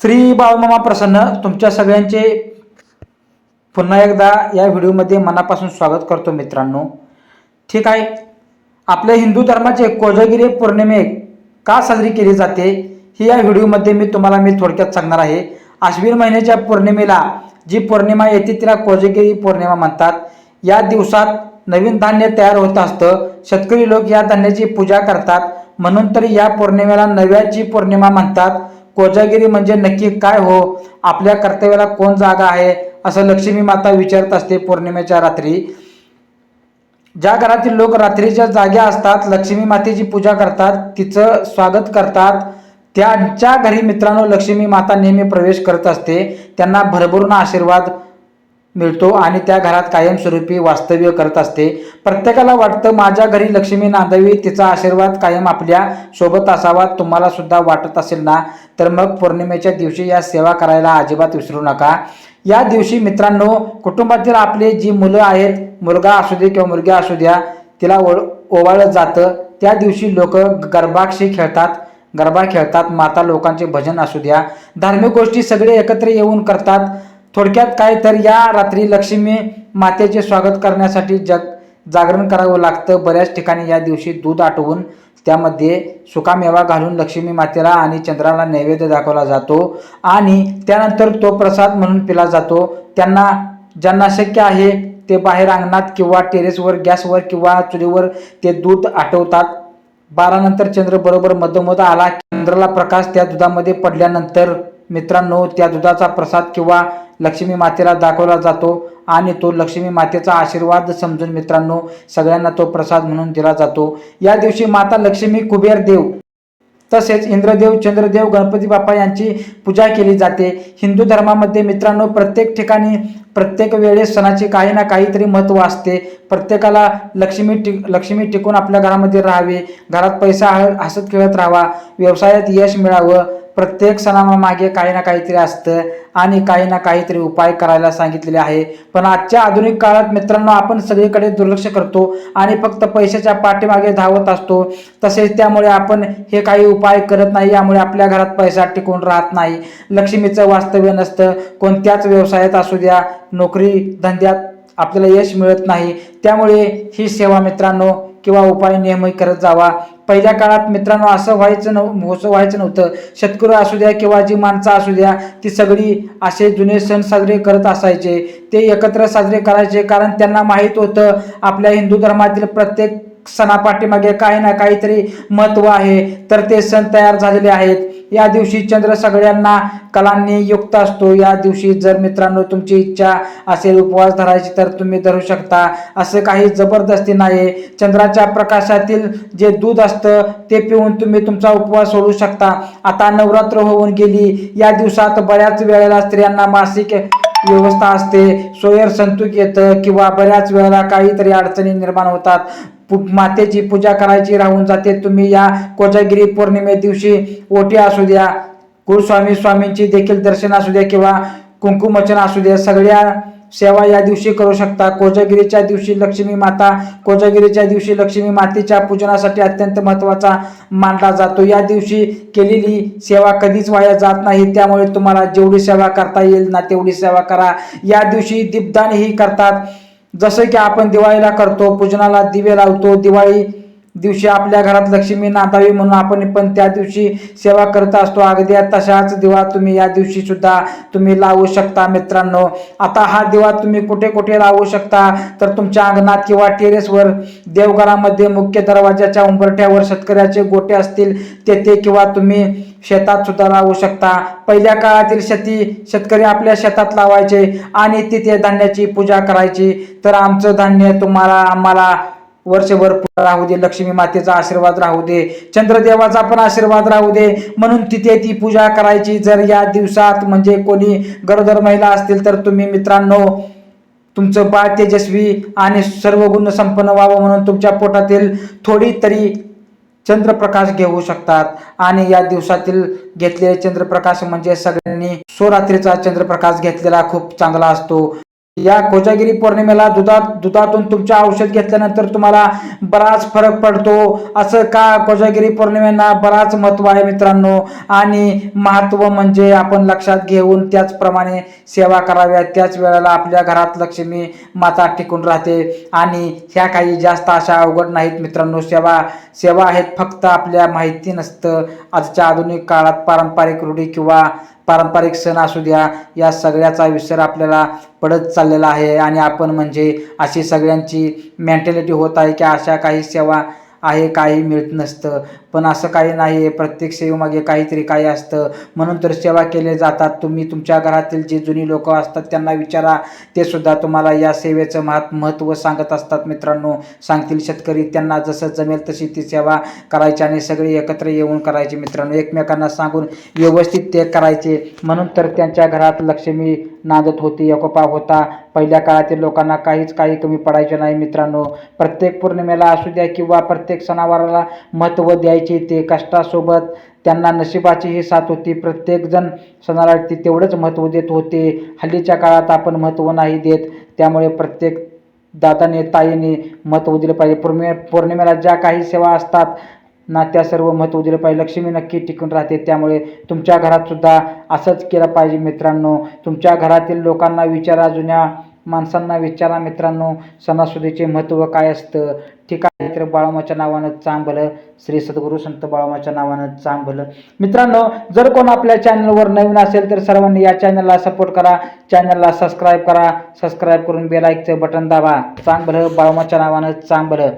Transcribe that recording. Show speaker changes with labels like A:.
A: श्री बाळमामा प्रसन्न तुमच्या सगळ्यांचे पुन्हा एकदा या व्हिडिओमध्ये मनापासून स्वागत करतो मित्रांनो. ठीक आहे. आपल्या हिंदू धर्माचे कोजगिरी पौर्णिमे का साजरी केली जाते ही या व्हिडिओमध्ये मी तुम्हाला मी थोडक्यात सांगणार आहे. आश्विन महिन्याच्या पौर्णिमेला जी पौर्णिमा येते तिला कोजगिरी पौर्णिमा म्हणतात. या दिवसात नवीन धान्य तयार होत असतं. शेतकरी लोक या धान्याची पूजा करतात. म्हणून तरी या पौर्णिमेला नव्याची पौर्णिमा म्हणतात. कोजागिरी म्हणजे नक्की काय हो? आपल्या कर्तव्याला कोण जागा आहे? असं लक्ष्मी माता विचारत असते पौर्णिमेच्या रात्री. ज्या घरातील लोक रात्रीच्या जाग्या असतात लक्ष्मी मातेची पूजा करतात तिचं स्वागत करतात त्यांच्या घरी मित्रांनो लक्ष्मी माता नेहमी प्रवेश करत असते. त्यांना भरभरून आशीर्वाद मिळतो आणि त्या घरात कायमस्वरूपी वास्तव्य करत असते. प्रत्येकाला वाटतं माझ्या घरी लक्ष्मी नांदावी तिचा आशीर्वाद कायम आपल्यासोबत असावा तुम्हाला सुद्धा वाटत असेल ना तर मग पौर्णिमेच्या दिवशी या सेवा करायला अजिबात विसरू नका. या दिवशी मित्रांनो कुटुंबातील आपले जी मुलं आहेत मुलगा असू दे किंवा मुलगी असू द्या तिला ओळ ओवाळलं जातं. त्या दिवशी लोक गरबाक्षी खेळतात. गरबा खेळतात माता लोकांचे भजन असू द्या. धार्मिक गोष्टी सगळे एकत्र येऊन करतात. थोडक्यात काय तर या रात्री लक्ष्मी मातेचे स्वागत करण्यासाठी जग जागरण करावं लागतं. बऱ्याच ठिकाणी या दिवशी दूध आटवून त्यामध्ये सुकामेवा घालून लक्ष्मी मातेला आणि चंद्राला नैवेद्य दाखवला जातो आणि त्यानंतर तो प्रसाद म्हणून पिला जातो. त्यांना ज्यांना शक्य आहे ते बाहेर अंगणात किंवा टेरेसवर गॅसवर किंवा चुलीवर ते दूध आटवतात. बारानंतर चंद्र बरोबर मधोमध आला चंद्राला प्रकाश त्या दुधामध्ये पडल्यानंतर मित्रांनो त्या दुधाचा प्रसाद किंवा लक्ष्मी मातेला दाखवला जातो आणि तो लक्ष्मी मातेचा आशीर्वाद समजून मित्रांनो सगळ्यांना तो प्रसाद म्हणून दिला जातो. या दिवशी माता लक्ष्मी कुबेर देव तसेच इंद्रदेव चंद्रदेव गणपती बाप्पा यांची पूजा केली जाते. हिंदू धर्मामध्ये मित्रांनो प्रत्येक ठिकाणी प्रत्येक वेळेस सणाचे काही ना काहीतरी महत्त्व असते. प्रत्येकाला लक्ष्मी टिक लक्ष्मी टिकून आपल्या घरामध्ये राहावे. घरात पैसा हसत खेळत राहावा. व्यवसायात यश मिळावं. प्रत्येक सणामागे काही ना काहीतरी असतं आणि काही ना काहीतरी उपाय करायला सांगितलेले आहे. पण आजच्या आधुनिक काळात मित्रांनो आपण सगळीकडे दुर्लक्ष करतो आणि फक्त पैशाच्या पाठीमागे धावत असतो. तसेच त्यामुळे आपण हे काही उपाय करत नाही यामुळे आपल्या घरात पैसा टिकून राहत नाही. लक्ष्मीचं वास्तव्य नसतं. कोणत्याच व्यवसायात असू द्या नोकरी धंद्यात आपल्याला यश मिळत नाही. त्यामुळे ही सेवा मित्रांनो किंवा उपाय नियमही करत जावा. पहिल्या काळात मित्रांनो असं व्हायचं नव असं व्हायचं नव्हतं. शेतकरी असू द्या किंवा जी माणसं असू द्या ती सगळी असे जुने सण साजरे करत असायचे. ते एकत्र साजरे करायचे कारण त्यांना माहीत होतं आपल्या हिंदू धर्मातील प्रत्येक सणापाठीमागे काही ना काहीतरी महत्त्व आहे. तर ते सण तयार झालेले आहेत. या दिवशी चंद्र सगळ्यांना कलांनी युक्त असतो. या दिवशी जर मित्रांनो तुमची इच्छा असेल उपवास धरायची तर तुम्ही धरू शकता. असं काही जबरदस्ती नाही चंद्राच्या प्रकाशातील जे दूध असतं ते पिऊन तुम्ही तुमचा उपवास सोडू शकता. आता नवरात्र होऊन गेली. या दिवसात बऱ्याच वेळेला स्त्रियांना मासिक व्यवस्था असते. सोयर संतुक येतं किंवा बऱ्याच वेळेला काहीतरी अडचणी निर्माण होतात. पु- मातेची पूजा करायची राहून जाते. तुम्ही या कोजागिरी पौर्णिमे दिवशी ओटी असू द्या गुरुस्वामी स्वामींची देखील दर्शन असू द्या किंवा कुंकुमचन असू द्या सगळ्या सेवा या दिवशी करू शकता. कोजागिरीच्या दिवशी लक्ष्मी माता कोजागिरीच्या दिवशी लक्ष्मी मातेच्या पूजनासाठी अत्यंत महत्त्वाचा मानला जातो. या दिवशी केलेली सेवा कधीच वाया जात नाही. त्यामुळे तुम्हाला जेवढी सेवा करता येईल ना तेवढी सेवा करा. या दिवशी दीपदानही करतात. जसं की आपण दिवाळीला करतो पूजनाला दिवे लावतो दिवाळी दिवशी आपल्या घरात लक्ष्मी नांदावी म्हणून आपण पण त्या दिवशी सेवा करत असतो. अगदी तशाच दिवा तुम्ही या दिवशी सुद्धा तुम्ही लावू शकता मित्रांनो. आता हा दिवा तुम्ही कुठे कुठे लावू शकता? तर तुमच्या अंगणात किंवा टेरेसवर देवघरामध्ये मुख्य दरवाजाच्या उंबरठ्यावर शेतकऱ्याचे गोटे असतील तेथे किंवा तुम्ही शेतात सुद्धा लावू शकता. पहिल्या काळातील शेती शेतकरी आपल्या शेतात लावायचे आणि तिथे धान्याची पूजा करायची. तर आमचं धान्य तुम्हाला आम्हाला वर्षभर पुढं राहू दे लक्ष्मी मातेचा आशीर्वाद राहू दे चंद्रदेवाचा पण आशीर्वाद राहू दे. म्हणून तिथे ती पूजा करायची. जर या दिवसात म्हणजे कोणी गरोदर महिला असतील तर तुम्ही मित्रांनो तुमचं बाळ तेजस्वी आणि सर्व गुण संपन्न व्हावं म्हणून तुमच्या पोटातील थोडी तरी चंद्रप्रकाश घेऊ शकतात. आणि या दिवसातील घेतलेले चंद्रप्रकाश म्हणजे सगळ्यांनी सोरात्रीचा चंद्रप्रकाश घेतलेला खूप चांगला असतो. या कोजागिरी पौर्णिमेला दुधात दुधातून तुमच्या औषध घेतल्यानंतर तुम्हाला बराच फरक पडतो. असं का कोजागिरी पौर्णिमेला बराच महत्त्व आहे मित्रांनो? आणि महत्त्व म्हणजे आपण लक्षात घेऊन त्याचप्रमाणे सेवा कराव्या त्याच वेळेला आपल्या घरात लक्ष्मी माता टिकून राहते. आणि ह्या काही जास्त अशा अवघड नाहीत मित्रांनो. सेवा सेवा आहेत फक्त आपल्या माहिती नसतं. आजच्या आधुनिक काळात पारंपरिक रूढी किंवा पारंपरिक सण असू द्या या सगळ्याचा विसर आपल्याला पडत चाललेला आहे. आणि आपण म्हणजे अशी सगळ्यांची मेंटॅलिटी होत आहे की अशा काही सेवा आहे काही मिळत नसतं. पण असं काही नाही आहे प्रत्येक सेवेमागे काहीतरी काही असतं. म्हणून तर सेवा केले जातात. तुम्ही तुमच्या घरातील जे जुनी लोक असतात त्यांना विचारा. ते सुद्धा तुम्हाला या सेवेचं महत् महत्त्व सांगत असतात मित्रांनो. सांगतील शेतकरी. त्यांना जसं जमेल तशी ती सेवा करायची आणि सगळे एकत्र येऊन करायचे मित्रांनो. एकमेकांना सांगून व्यवस्थित ते करायचे. म्हणून तर त्यांच्या घरात लक्ष्मी नांदत होती. एकोपा होता. पहिल्या काळातील लोकांना काहीच काही कमी पडायचे नाही मित्रांनो. प्रत्येक पौर्णिमेला असू द्या किंवा प्रत्येक सणावाराला महत्त्व द्यायचे ते कष्टासोबत त्यांना नशिबाची ही साथ होती. प्रत्येकजण सणाला ते तेवढंच महत्त्व देत होते. हल्लीच्या काळात आपण महत्त्व नाही देत. त्यामुळे प्रत्येक दादाने ताईने महत्त्व दिलं पाहिजे. पौर्णिमे पौर्णिमेला ज्या काही सेवा असतात ना त्या सर्व महत्त्व दिलं पाहिजे. लक्ष्मी नक्की टिकून राहते. त्यामुळे तुमच्या घरातसुद्धा असंच केलं पाहिजे मित्रांनो. तुमच्या घरातील लोकांना विचारा जुन्या माणसांना विचारा मित्रांनो. सणासुदीचे महत्त्व काय असतं? ठीक आहे तर बाळमाच्या नावानं चांगलं श्री सद्गुरू संत बाळमाच्या नावानं चांगलं मित्रांनो जर कोण आपल्या चॅनलवर नवीन असेल तर सर्वांनी या चॅनलला सपोर्ट करा. चॅनलला सबस्क्राईब करा. सबस्क्राईब करून बेलाईकचं बटन दाबा. चांगलं बाळमाच्या नावानं चांगलं